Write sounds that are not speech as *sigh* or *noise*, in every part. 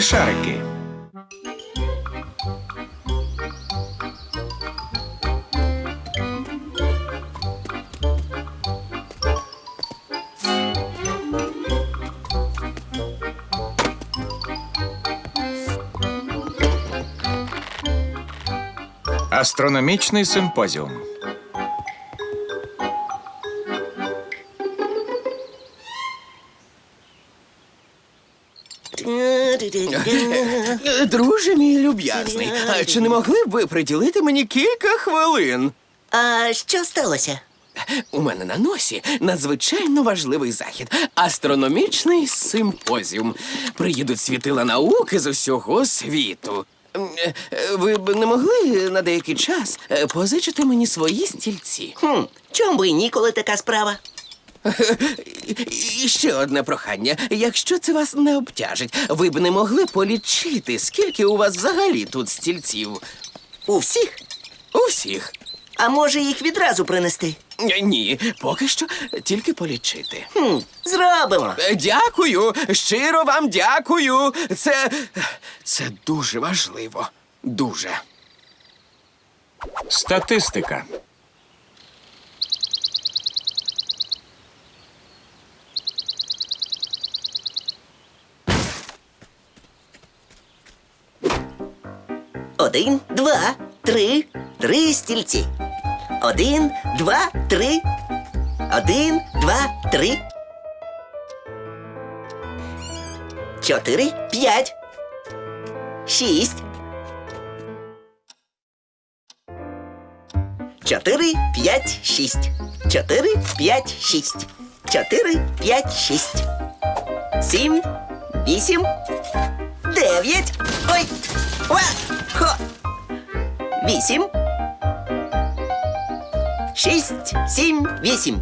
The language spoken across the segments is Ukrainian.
Смішарики. Астрономічний симпозіум. Е, Друже мій люб'язний, а чи не могли б ви приділити мені кілька хвилин? А що сталося? У мене на носі надзвичайно важливий захід астрономічний симпозіум. Приїдуть світила науки з усього світу. Е, Ви б не могли на деякий час е, позичити мені свої стільці? Хм, чом би і ніколи така справа? І ще одне прохання. Якщо це вас не обтяжить, ви б не могли полічити, скільки у вас взагалі тут стільців? У всіх? У всіх. А може їх відразу принести? Ні, поки що тільки полічити. Хм, зробимо. Е, Дякую, щиро вам дякую. Це. це дуже важливо. Дуже. Статистика. Один, два, три, три стільці. Один, два, три. Один, два, три. Чотири, п'ять. Шість. Чотири, п'ять, шість. Чотири, п'ять, шість. Чотири, п'ять, шість. Сім, вісім, дев'ять. Ой! Хо! Вісім. Шість, сім, вісім.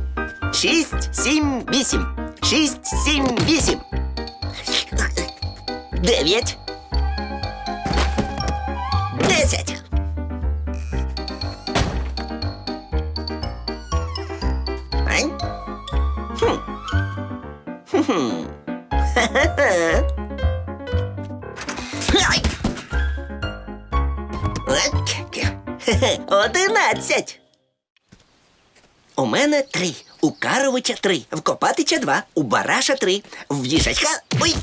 Шість, сім, вісім. Шість, сім, вісім. Дев'ять. Одинадцять. У мене три. У Каровича три. В Копатича два. У Бараша три. В їжачка. Ой.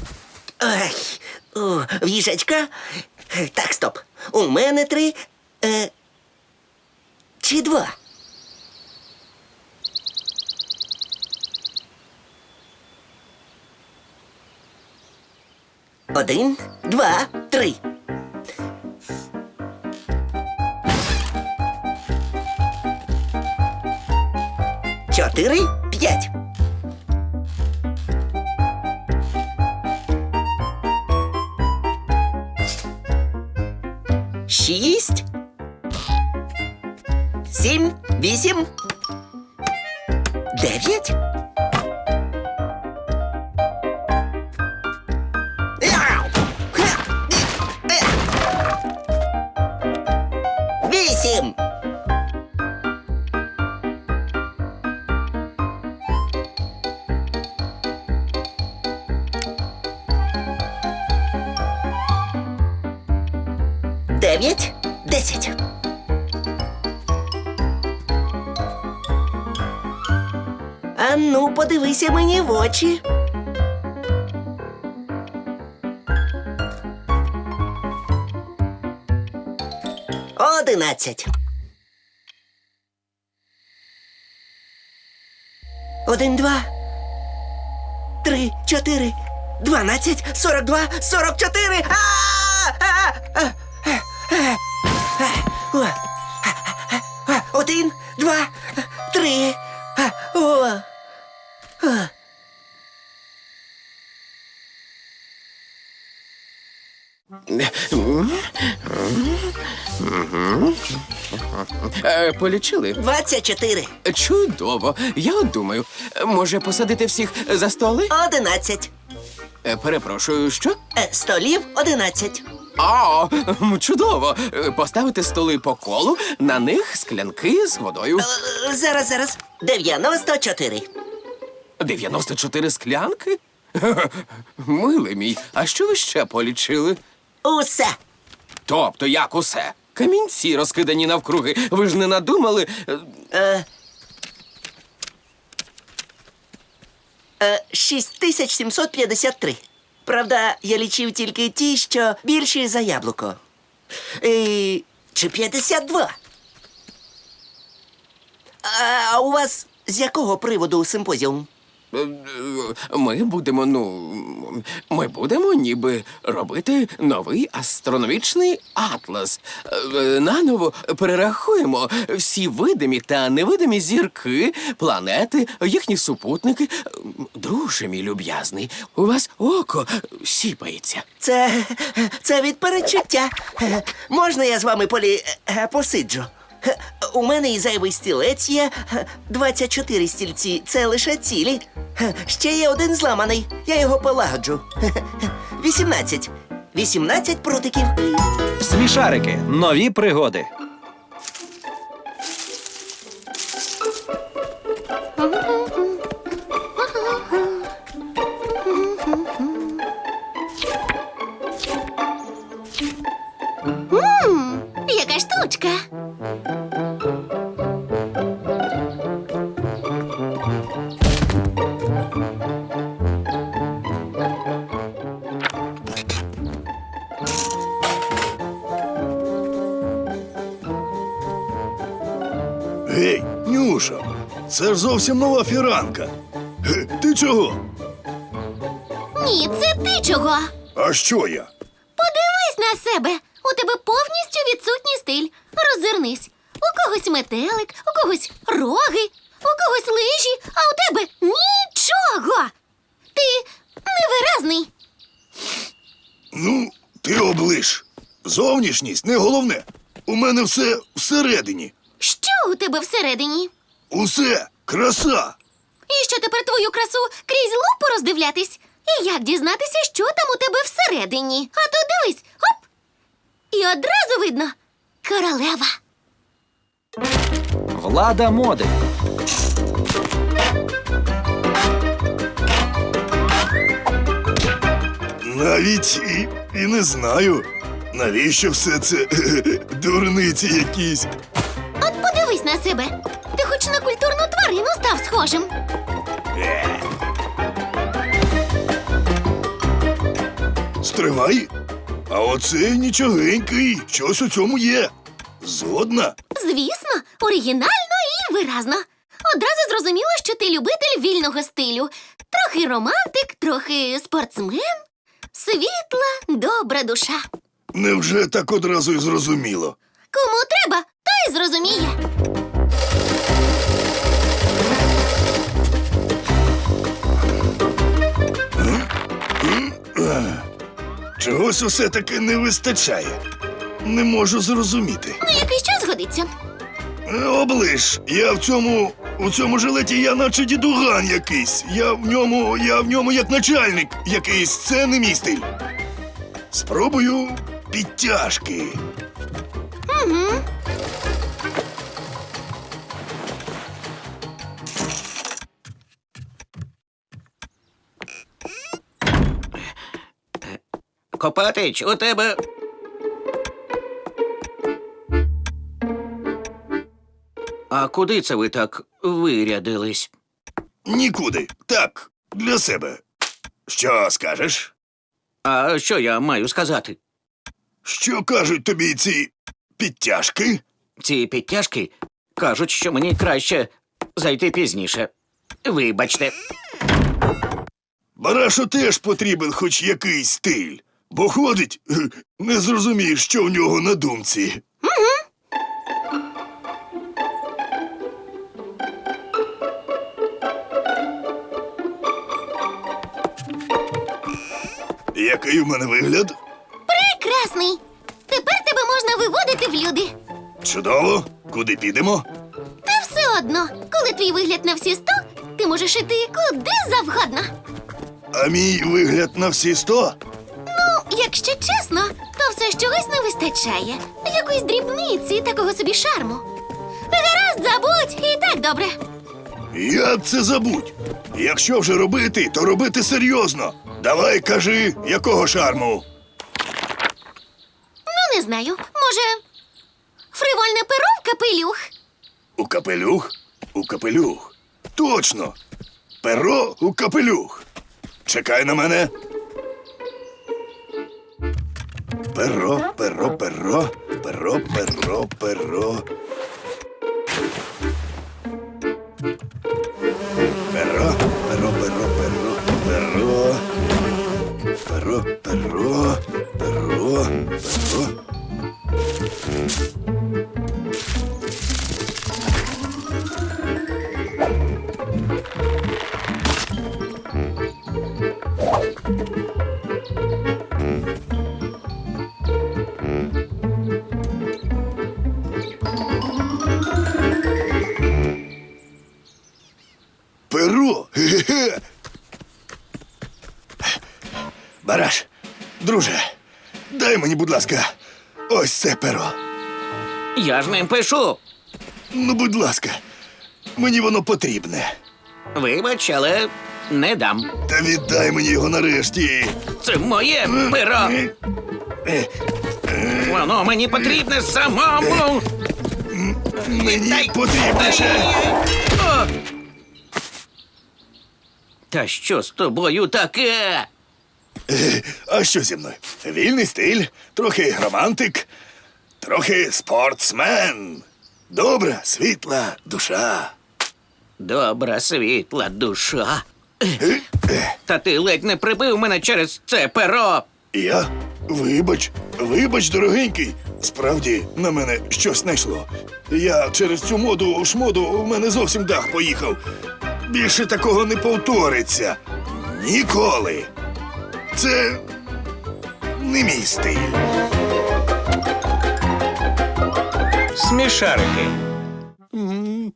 Ай. О, в їжачка. Так, стоп. У мене три. Е... Чи два? Один, два, три. Чотири, п'ять. Шість. Сім, вісім. Дев'ять. Вісім. Подивися мені в очі. Одинадцять. Один, два. Три, чотири. Дванадцять, сорок два, сорок чотири. А-а-а! Е, полічили? Двадцять чотири. Чудово. Я от думаю, може посадити всіх за столи? Одинадцять. Е, Перепрошую, що? Е, Столів одинадцять. А, м, чудово. Е, Поставити столи по колу, на них склянки з водою. Е, Зараз, зараз. Дев'яносто чотири. 94 склянки? *laughs* Милий мій, а що ви ще полічили? Усе. Тобто, як усе? Камінці розкидані навкруги. Ви ж не надумали. е, Е, е, 6753. Правда, я лічив тільки ті, що більші за яблуко. Е, чи 52? А у вас з якого приводу симпозіум? Ми будемо, ну. Ми будемо ніби робити новий астрономічний атлас. Е, Наново перерахуємо всі видимі та невидимі зірки, планети, їхні супутники. Друже мій люб'язний, у вас око сіпається. Це. це від перечуття. Е, Можна я з вами полі е, посиджу? У мене і зайвий стілець є. Е, 24 стільці це лише цілі. Ще є один зламаний. Я його полагоджу. Е, 18. 18 прутиків. Смішарики. Нові пригоди. Гей, Нюша, це ж зовсім нова фіранка. Ге, Ти чого? Ні, це ти чого? А що я? Подивись на себе. У тебе повністю відсутній стиль. Роззирнись. У когось метелик, у когось роги, у когось лижі, а у тебе нічого. Ти невиразний. Ну, ти облиш. Зовнішність не головне. У мене все всередині. Що у тебе всередині? Усе краса. І що тепер твою красу крізь лупу роздивлятись? І як дізнатися, що там у тебе всередині? А то дивись, оп! І одразу видно королева. Влада моди. Навіть і, і не знаю. Навіщо все це *laughs* дурниці якісь? На себе. Ти хоч на культурну тварину став схожим. Стривай. А оце нічогенький. Щось у цьому є. Згодна. Звісно, оригінально і виразно. Одразу зрозуміло, що ти любитель вільного стилю. Трохи романтик, трохи спортсмен. Світла, добра душа. Невже так одразу й зрозуміло? Кому треба, той зрозуміє. Чогось усе таки не вистачає. Не можу зрозуміти. Ну, який час годиться. Е, Оближ, я в цьому. У цьому жилеті я наче дідуган якийсь. Я в ньому. Я в ньому як начальник якийсь. Це не мій стиль. Спробую підтяжки. Копатич, у тебе. А куди це ви так вирядились? Нікуди. Так, для себе. Що скажеш? А що я маю сказати? Що кажуть тобі ці підтяжки? Ці підтяжки кажуть, що мені краще зайти пізніше. Вибачте. Барашу теж потрібен хоч якийсь стиль, бо ходить, не зрозумієш, що в нього на думці. Який в мене вигляд? Прекрасний. Тепер тебе можна виводити в люди. Чудово. Куди підемо? Та все одно, коли твій вигляд на всі сто, ти можеш іти куди завгодно. А мій вигляд на всі сто? Якщо чесно, то все ж чогось не вистачає. Якоїсь дрібниці, такого собі шарму. Гаразд, забудь, і так добре. Як це забудь? Якщо вже робити, то робити серйозно. Давай кажи, якого шарму? Ну, не знаю. Може, фривольне перо в капелюх? У капелюх? У капелюх. Точно. Перо у капелюх. Чекай на мене. Перо, перо, перо, перо, перо, перо. Перо, перо, перо, перо, перо. Перо, перо, перо, перо. Ласка, ось це перо. Я ж ним пишу. Ну, будь ласка, мені воно потрібне. Вибач, але не дам. Та віддай мені його нарешті. Це моє перо. Воно мені потрібне самому. Мені потрібніше. Та що з тобою таке? А що зі мною? Вільний стиль, трохи романтик, трохи спортсмен. Добра, світла душа. Добра світла душа. Е, е, Та ти ледь не прибив мене через це перо. Я? Вибач, вибач, дорогенький. Справді на мене щось найшло. Я через цю моду шмоду в мене зовсім дах поїхав. Більше такого не повториться. Ніколи. Це не мій стиль. Смішарики. Неприємності?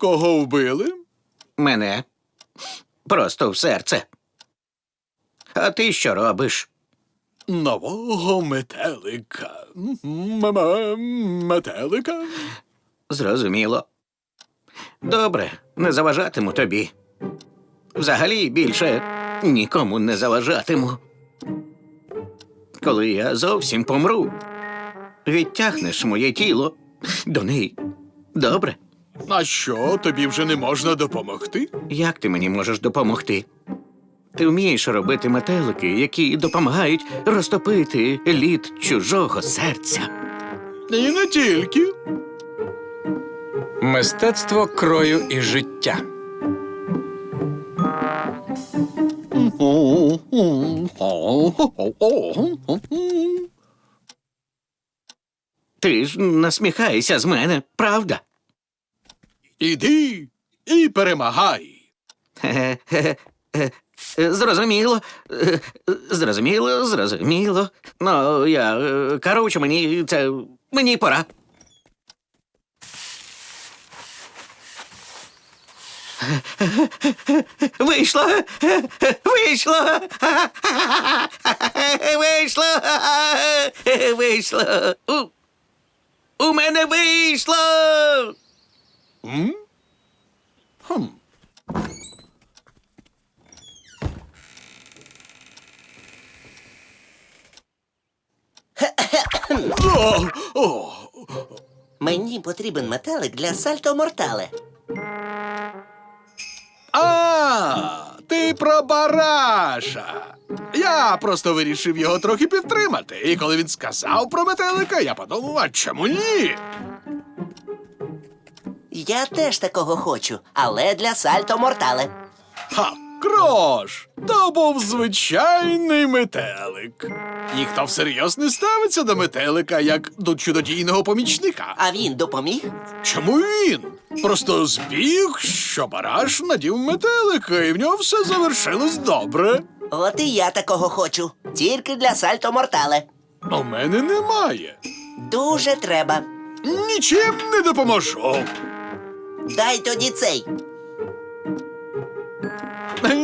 Кого вбили? Мене. Просто в серце. А ти що робиш? Нового метелика. Метелика? Зрозуміло. Добре, не заважатиму тобі. Взагалі більше нікому не заважатиму. Коли я зовсім помру, відтягнеш моє тіло до неї. Добре? А що, тобі вже не можна допомогти? Як ти мені можеш допомогти? Ти вмієш робити метелики, які допомагають розтопити лід чужого серця. І не тільки. Мистецтво крою і життя. Ти ж насміхаєшся з мене, правда? Іди і перемагай. *laughs* Зрозуміло. Зрозуміло, зрозуміло. Ну, я. Коротше, мені це. Мені пора. Вийшло! Вийшло! Вийшло! Вийшло! У, у мене вийшло! М? Хм. О, о, Мені потрібен метелик для сальто мортале. а, ти про бараша. Я просто вирішив його трохи підтримати. І коли він сказав про метелика, я подумав, а чому ні? Я теж такого хочу, але для сальто мортале. Ха, крош! То був звичайний метелик. Ніхто всерйоз не ставиться до метелика як до чудодійного помічника. А він допоміг? Чому він? Просто збіг, що бараш надів метелика, і в нього все завершилось добре. От і я такого хочу. Тільки для сальто мортале. У мене немає. Дуже треба. Нічим не допоможу. Дай тоді цей.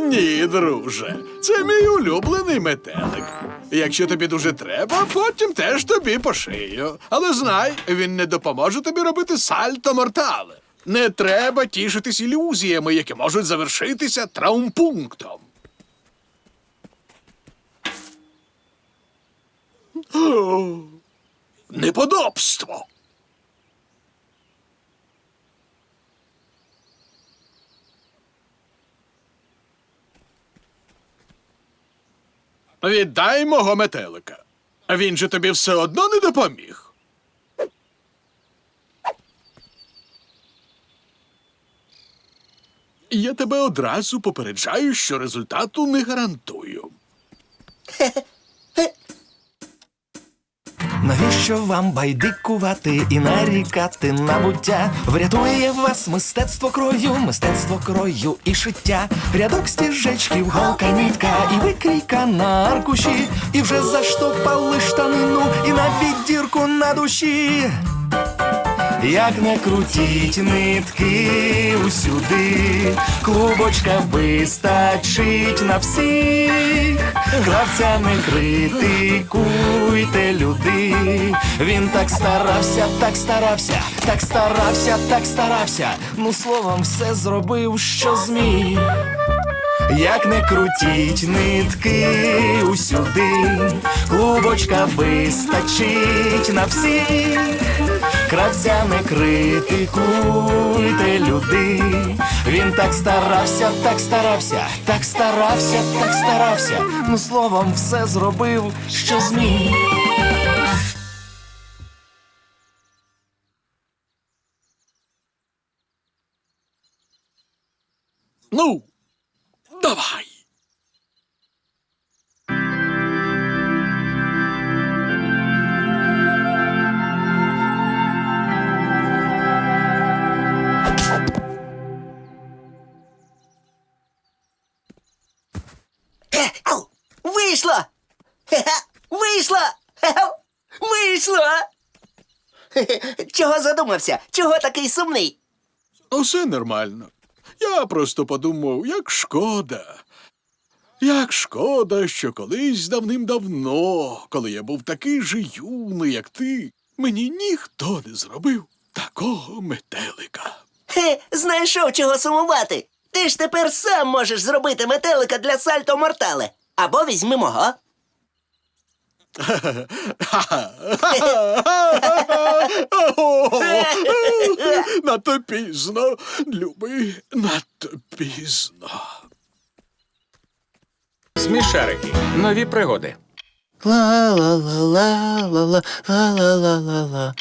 Ні, друже, це мій улюблений метелик. Якщо тобі дуже треба, потім теж тобі пошию. Але знай, він не допоможе тобі робити сальто мортале. Не треба тішитись ілюзіями, які можуть завершитися травмпунктом. *gasps* Неподобство. Віддай мого метелика. Він же тобі все одно не допоміг. Я тебе одразу попереджаю, що результату не гарантую. *laughs* Навіщо вам байдикувати і нарікати на буття? Врятує вас мистецтво крою, мистецтво крою і шиття. Рядок стіжечків, голка, нитка і викрійка на аркуші. І вже заштопали штанину і навіть дірку на душі. Як не крутіть нитки усюди, клубочка вистачить на всіх. Гравця не критикуйте, люди. Він так старався, так старався, так старався, так старався. Ну словом, все зробив, що зміг. Як не крутіть нитки усюди, клубочка вистачить на всіх. Кравця не критикуйте, люди. Він так старався, так старався, так старався, так старався. Ну словом, все зробив, що зміг. Ну, давай. Е, ау! Вийшло! Хе-хе! Вийшло! Хе-хе! Вийшло! Хе-хе! Чого задумався? Чого такий сумний? Усе нормально. Я просто подумав, як шкода. Як шкода, що колись давним-давно, коли я був такий же юний, як ти, мені ніхто не зробив такого метелика. Хе, знайшов чого сумувати. Ти ж тепер сам можеш зробити метелика для сальто мортале. Або візьми мого. *laughs* Надто пізно, любий, надто пізно. Смішарики. Нові пригоди. Ла-ла-ла-ла-ла-ла-ла-ла.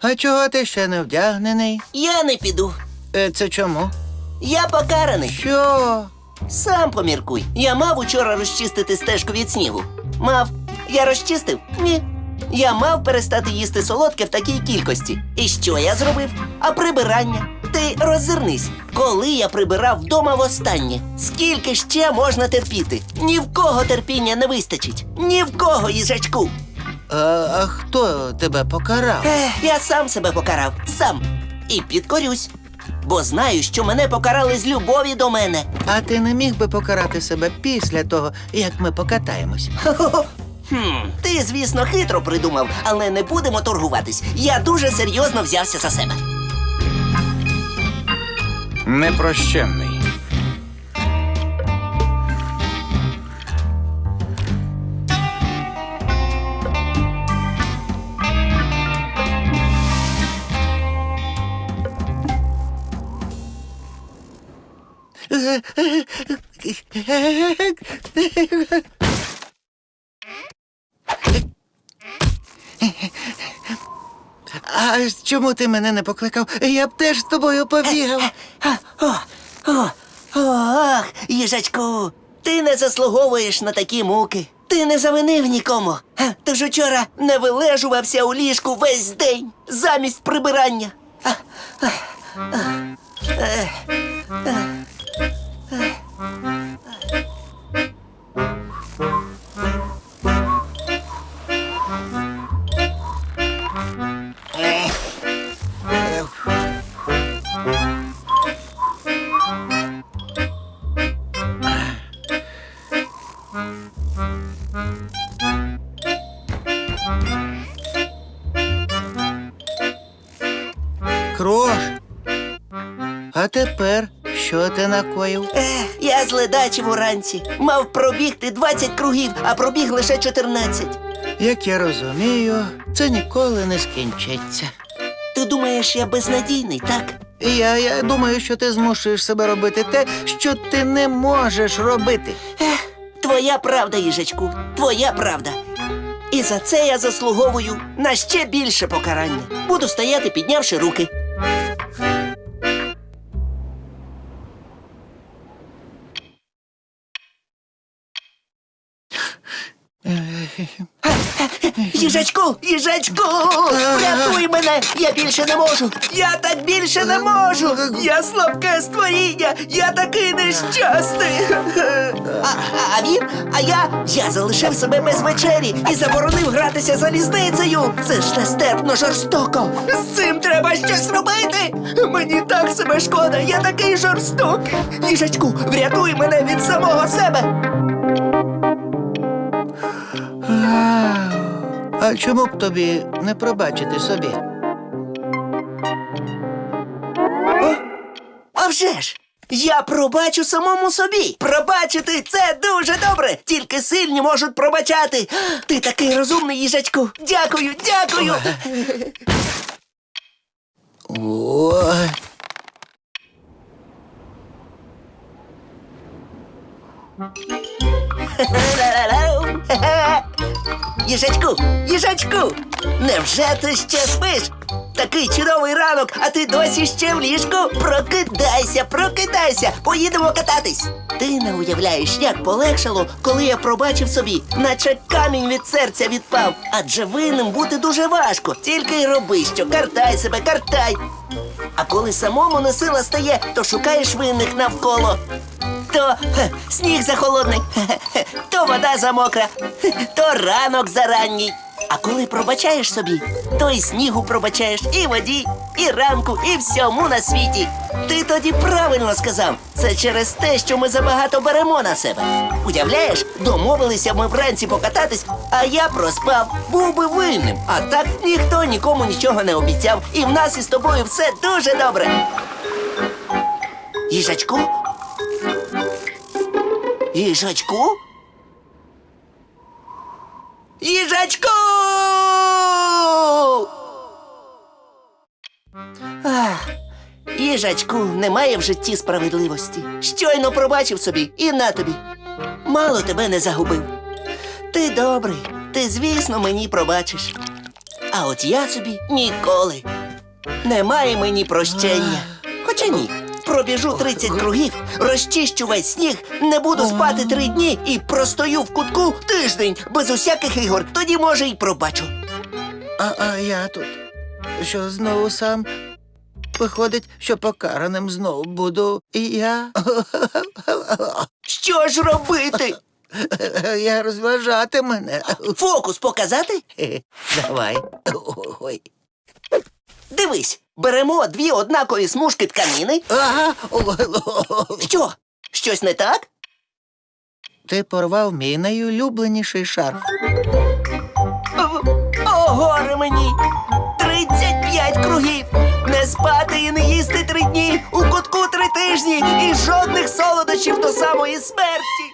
А чого ти ще не вдягнений? Я не піду. Е, Це чому? Я покараний. Що? Сам поміркуй. Я мав учора розчистити стежку від снігу. Мав. Я розчистив? Ні. Я мав перестати їсти солодке в такій кількості. І що я зробив? А прибирання. Ти роззирнись, коли я прибирав вдома востаннє. Скільки ще можна терпіти? Ні в кого терпіння не вистачить. Ні в кого, їжачку. А, а хто тебе покарав? Ех, я сам себе покарав. Сам. І підкорюсь. Бо знаю, що мене покарали з любові до мене. А ти не міг би покарати себе після того, як ми покатаємось? Хо-хо-хо. Хм, ти, звісно, хитро придумав, але не будемо торгуватись. Я дуже серйозно взявся за себе. Непрощенний. А чому ти мене не покликав? Я б теж з тобою побігав. О, о, ох, їжачку, ти не заслуговуєш на такі муки. Ти не завинив нікому. Га, Ти ж учора не вилежувався у ліжку весь день замість прибирання. А, а, а, е, е. Крош. А тепер що ти накоїв? Ех, я з ледачів уранці. Мав пробігти 20 кругів, а пробіг лише 14. Як я розумію, це ніколи не скінчиться. Ти думаєш, я безнадійний, так? І я, я думаю, що ти змушуєш себе робити те, що ти не можеш робити. Ех, твоя правда, їжачку, твоя правда. І за це я заслуговую на ще більше покарання. Буду стояти, піднявши руки. Їжачку, їжачку, рятуй мене! Я більше не можу! Я так більше не можу! Я слабке створіння! Я такий нещасний! А, а він? А я? Я залишив себе без вечері і заборонив гратися залізницею! Це ж нестерпно жорстоко! З цим треба щось робити! Мені так себе шкода, я такий жорстокий! Їжачку, врятуй мене від самого себе! А чому б тобі не пробачити собі? А вже ж! Я пробачу самому собі. Пробачити це дуже добре. Тільки сильні можуть пробачати. Ти такий розумний, їжачку. Дякую, дякую. Ой. *laughs* Їжачку, їжачку, невже ти ще спиш? Такий чудовий ранок, а ти досі ще в ліжку? Прокидайся, прокидайся, поїдемо кататись. Ти не уявляєш, як полегшало, коли я пробачив собі, наче камінь від серця відпав. Адже винним бути дуже важко. Тільки й роби, що картай себе, картай. А коли самому не сила стає, то шукаєш винних навколо. То хе, сніг захолодний, то вода замокра, то ранок заранній. А коли пробачаєш собі, то і снігу пробачаєш, і воді, і ранку, і всьому на світі. Ти тоді правильно сказав. Це через те, що ми забагато беремо на себе. Уявляєш, домовилися ми вранці покататись, а я проспав, був би винним. А так ніхто нікому нічого не обіцяв, і в нас із тобою все дуже добре. Їжачку? Їжачку? Їжачку! Ах, їжачку, немає в житті справедливості. Щойно пробачив собі і на тобі. Мало тебе не загубив. Ти добрий, ти, звісно, мені пробачиш. А от я собі ніколи. Немає мені прощення. Хоча ні. Пробіжу 30 кругів, розчищу весь сніг, не буду спати три дні і простою в кутку тиждень без усяких ігор. Тоді може й пробачу. А, а я тут. Що знову сам? Виходить, що покараним знову буду і я. Що ж робити? Я розважати мене. Фокус показати? Давай. Ой. Дивись, беремо дві однакові смужки тканини. Ага. Що? Щось не так? Ти порвав мій найулюбленіший шарф. О, горе мені! 35 кругів! Не спати і не їсти три дні, у кутку три тижні і жодних солодощів до самої смерті.